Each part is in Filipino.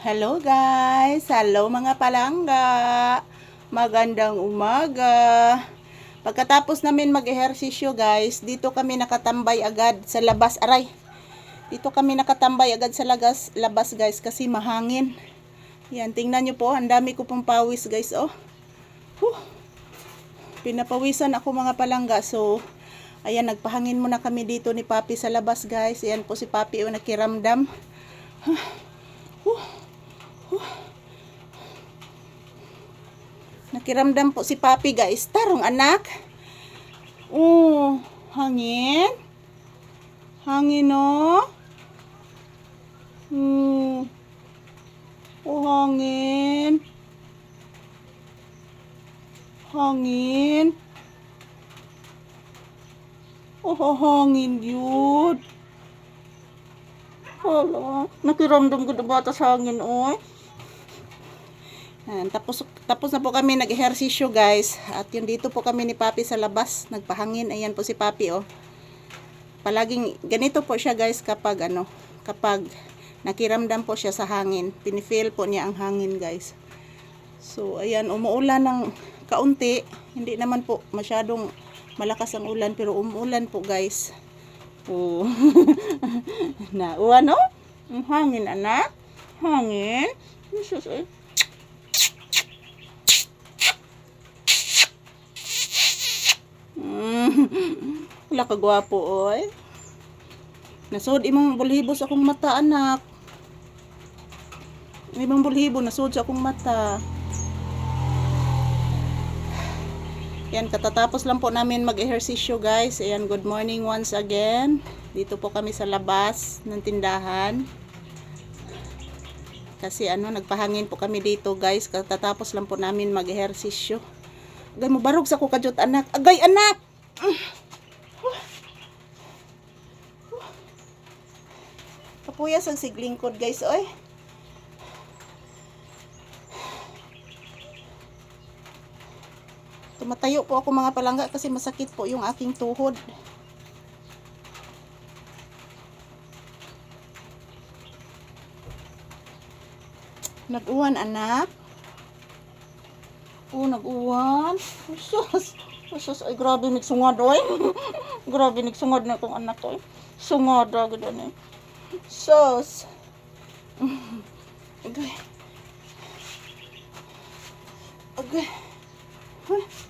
Hello guys! Hello mga palangga! Magandang umaga! Pagkatapos namin mag-ehersisyo guys, dito kami nakatambay agad sa labas. Aray! Dito kami nakatambay agad sa lagas, labas guys kasi mahangin. Yan, tingnan nyo po, ang dami ko pong pawis guys, oh. Huh. Pinapawisan ako mga palangga, so ayan, nagpahangin muna kami dito ni Papi sa labas guys. Ayan po si Papi, oh, nakiramdam. Huh. Huh. Nakiramdam po si Papi guys. Tarong anak. Oh, hangin. Hangin no. Hmm. Oh, hangin. Hangin. Oh, hangin yun. Hala, nakiramdam ko na bata sa hangin, oy. Yan, tapos, tapos na po kami nag-ehersisyo guys. At yun dito po kami ni Papi sa labas. Nagpahangin. Ayan po si Papi oh. Palaging ganito po siya guys kapag ano, kapag nakiramdam po siya sa hangin. Pinifeel po niya ang hangin guys. So ayan, umuulan ng kaunti. Hindi naman po masyadong malakas ang ulan pero umuulan po guys. Oh. na, o ano? Ang hangin anak. Hangin. Jesus, eh. Wala ka gwapo, oy. Nasod imong bulhibo sa akong mata, anak. Imong bulhibo, nasod sa akong mata. Yan, katatapos lang po namin mag-ehersisyo, guys. Ayan, good morning once again. Dito po kami sa labas ng tindahan. Kasi ano, nagpahangin po kami dito, guys. Katatapos lang po namin mag-ehersisyo. Agay mo barog sa ko kajot anak. Agay anak. Kapuyas ang siglingkod guys oy. Tumatayo po ako mga palangga kasi masakit po yung aking tuhod. Nag-uwan anak. Oh, nag-uwan. Sus. Sus, ay grabe nagsungad oy. grabe nagsungad na tong anak ko. Sungad ra gud ni. Sus. Agay. Agay. Huh?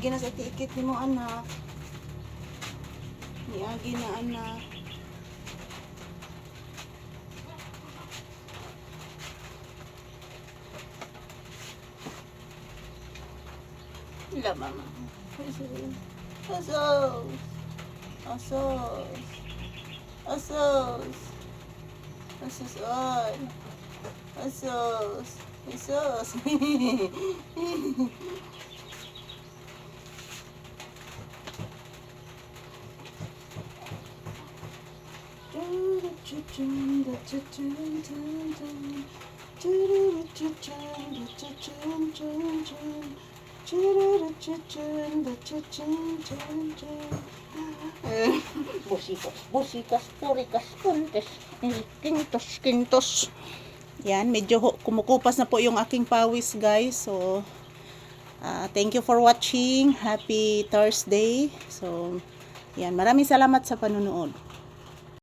Agi na sa tiikit ni mo anak. Niagi na anak. Ila mama. Asos. Asos. Asos. Asos. Asos. Ay. Asos. Asos. Busikas, busikas, purikas, puntes, kintos, kintos. Yan, medyo kumukupas na po yung aking pawis guys. So, ah, thank you for watching. Happy Thursday. So, yan, maraming salamat sa panunood.